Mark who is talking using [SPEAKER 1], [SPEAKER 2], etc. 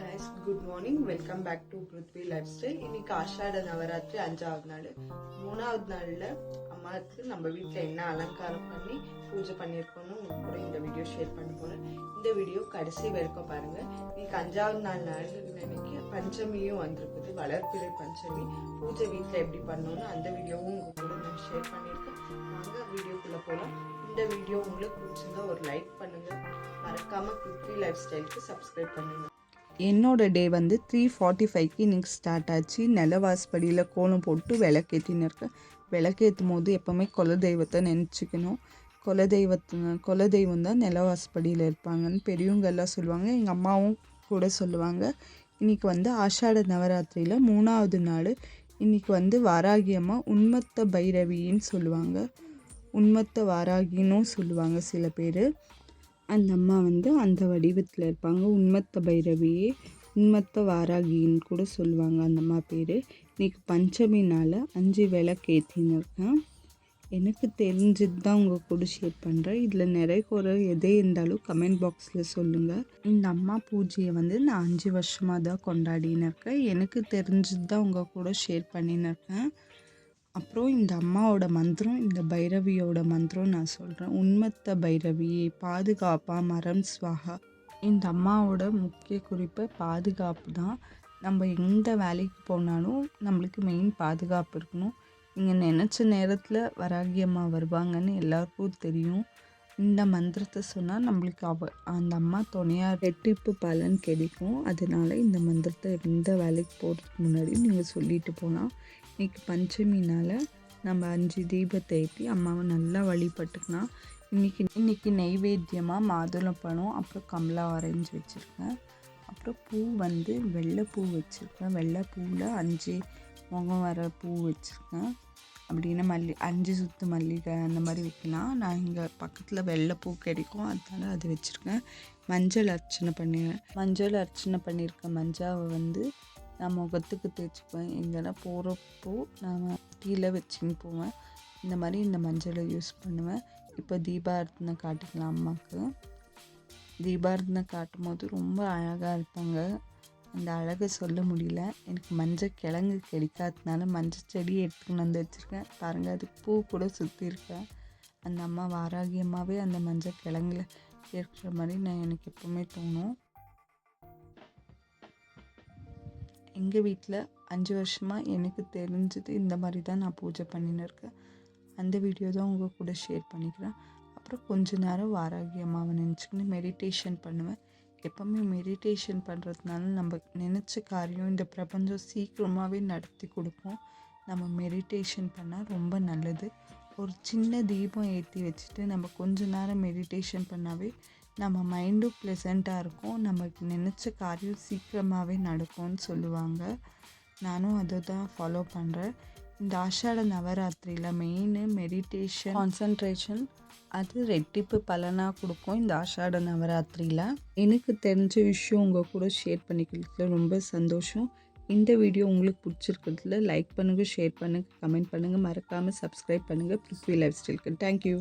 [SPEAKER 1] Guys good morning welcome back to Prithvi lifestyle இன்னைக்கு ஆஷாட நவராத்திரி அஞ்சாவது நாள். மூணாவது நாளில் அம்மாவுக்கு நம்ம வீட்டில் என்ன அலங்காரம் பண்ணி பூஜை பண்ணியிருக்கோம்னு உங்க கூட இந்த வீடியோ ஷேர் பண்ண போறேன். இந்த வீடியோ கடைசி வரைக்கும் பாருங்க. இன்னைக்கு அஞ்சாவது நாள் நாள் நினைக்க பஞ்சமியும் வந்திருக்குது. வளர்ப்பிறை பஞ்சமி. பூஜை வீட்டில் எப்படி பண்ணணும்னு அந்த வீடியோவும் உங்க கூட நான் ஷேர் பண்ணியிருக்கேன். வாங்க வீடியோக்குள்ளே போகலாம் இந்த வீடியோ உங்களுக்கு பிடிச்சிருந்தா ஒரு லைக் பண்ணுங்க. மறக்காம பிருத்வி லைஃப் ஸ்டைலுக்கு சப்ஸ்கிரைப் பண்ணுங்க.
[SPEAKER 2] என்னோட டே வந்து த்ரீ ஃபார்ட்டி ஃபைவ்க்கு இன்னைக்கு ஸ்டார்ட் ஆச்சு. நிலவாசப்படியில் கோலம் போட்டு விளக்கேற்றின்னு இருக்கேன் விளக்கேற்றும் போது எப்போவுமே குலதெய்வத்தை நினச்சிக்கணும். குலதெய்வத்து குலதெய்வம் தான் நிலவாசப்படியில் இருப்பாங்கன்னு பெரியவங்க எல்லாம் சொல்லுவாங்க. எங்கள் அம்மாவும் கூட சொல்லுவாங்க. இன்னைக்கு வந்து ஆஷாட நவராத்திரியில் மூணாவது நாள். இன்னைக்கு வந்து வாராகி அம்மா உண்மத்த பைரவின்னு சொல்லுவாங்க. உண்மத்த வாராகின்னும் சொல்லுவாங்க சில பேர். அந்த அம்மா வந்து அந்த வடிவத்தில் இருப்பாங்க. உண்மத்த பைரவியே உண்மத்த வாராகின்னு கூட சொல்லுவாங்க அந்த அம்மா பேர். இன்னைக்கு பஞ்சமி நாள் அஞ்சு விளக்கு ஏற்றின்னு இருக்கேன் எனக்கு தெரிஞ்சது தான் உங்கள் கூட ஷேர் பண்ணுறேன் இதில் நிறைய குறை எதே இருந்தாலும் கமெண்ட் பாக்ஸில் சொல்லுங்கள் இந்த அம்மா பூஜையை வந்து நான் அஞ்சு வருஷமாக தான் கொண்டாடின்னு இருக்கேன். எனக்கு தெரிஞ்சது தான் உங்கள் கூட ஷேர் பண்ணின்னு இருக்கேன். அப்புறம் இந்த அம்மாவோட மந்திரம் இந்த பைரவியோட மந்திரம் நான் சொல்கிறேன் உண்மத்த பைரவியே பாதுகாப்பா மரம் ஸ்வாகா இந்த அம்மாவோட முக்கிய குறிப்பு பாதுகாப்பு தான். நம்ம எந்த வேலைக்கு போனாலும் நம்மளுக்கு மெயின் பாதுகாப்பு இருக்கணும். நீங்கள் நினச்ச நேரத்தில் வராகி அம்மா வருவாங்கன்னு எல்லாருக்கும் தெரியும். இந்த மந்திரத்தை சொன்னால் நம்மளுக்கு அவ அந்த அம்மா துணையாக ரெட்டிப்பு பலன் கிடைக்கும். அதனால இந்த மந்திரத்தை எந்த வேலைக்கு போகிறதுக்கு முன்னாடி நீங்கள் சொல்லிட்டு போகலாம் இன்னைக்கு பஞ்சமினால் நம்ம அஞ்சு தீபத்தை ஏற்றி அம்மாவை நல்லா வழிபட்டுக்கலாம் இன்னைக்கு இன்னைக்கு நெய்வேத்தியமாக மாதுளம்பழம் அப்புறம் கமலா ஆரஞ்சு வச்சுருக்கேன். அப்புறம் பூ வந்து வெள்ளை பூ வச்சுருக்கேன். வெள்ளை பூவில் அஞ்சு முகம் வர பூ வச்சுருக்கேன். அப்படின்னு மல்லி அஞ்சு சுத்து மல்லிகை அந்த மாதிரி வைக்கலாம். நான் இங்கே பக்கத்தில் வெள்ளை பூ கிடைக்கும். அதனால் அது வச்சுருக்கேன். மஞ்சள் அர்ச்சனை பண்ணி மஞ்சள் அர்ச்சனை பண்ணியிருக்க மஞ்சாவை வந்து நான் முகத்துக்கு தேய்ச்சிப்பேன் எங்கன்னா போகிறப்போ நான் கீழே வச்சுன்னு போவேன் இந்த மாதிரி இந்த மஞ்சளை யூஸ் பண்ணுவேன். இப்போ தீபாரத்தனை காட்டிக்கலாம் அம்மாவுக்கு தீபாரத்தனை காட்டும் போது ரொம்ப அழகாக இருப்பாங்க. அந்த அழகை சொல்ல முடியல. எனக்கு மஞ்சள் கிழங்கு கிடைக்காததுனால மஞ்சள் செடி எடுத்துக்கின்னு வந்து வச்சுருக்கேன். பாருங்கள் அது பூ கூட சுற்றி இருக்கேன் அந்த அம்மா வாராகியமாகவே அந்த மஞ்சள் கிழங்குல இருக்கிற மாதிரி நான் எனக்கு எப்போவுமே தோணும். எங்கள் வீட்டில் அஞ்சு வருஷமாக எனக்கு தெரிஞ்சது இந்த மாதிரி தான் நான் பூஜை பண்ணின்னு இருக்கேன். அந்த வீடியோ தான் உங்கள் கூட ஷேர் பண்ணிக்கிறேன். அப்புறம் கொஞ்ச நேரம் வாராகி அம்மாவை நினச்சிக்கின்னு மெடிடேஷன் பண்ணுவேன். எப்போவுமே மெடிடேஷன் பண்ணுறதுனால நம்ம நினச்ச காரியம் இந்த பிரபஞ்சம் சீக்கிரமாகவே நடத்தி கொடுப்போம் நம்ம மெடிடேஷன் பண்ணால் ரொம்ப நல்லது. ஒரு சின்ன தீபம் ஏற்றி வச்சுட்டு நம்ம கொஞ்ச நேரம் மெடிடேஷன் பண்ணாவே நம்ம மைண்டும் ப்ளசண்ட்டாக இருக்கும். நமக்கு நினச்ச காரியம் சீக்கிரமாகவே நடக்கும்னு சொல்லுவாங்க. நானும் அதை தான் ஃபாலோ பண்ணுறேன் இந்த ஆஷாட நவராத்திரியில் மெயின் மெடிடேஷன் கான்சன்ட்ரேஷன் அது ரெட்டிப்பு பலனாக கொடுக்கும் இந்த ஆஷாட நவராத்திரியில். எனக்கு தெரிஞ்ச விஷயம் உங்கள் கூட ஷேர் பண்ணிக்கிறதுல ரொம்ப சந்தோஷம். இந்த வீடியோ உங்களுக்கு பிடிச்சிருக்கிறதுல லைக் பண்ணுங்கள் ஷேர் பண்ணுங்கள் கமெண்ட் பண்ணுங்கள் மறக்காமல் சப்ஸ்கிரைப் பண்ணுங்கள் பிருத்வி லைஃப் ஸ்டைலுக்கு தேங்க்யூ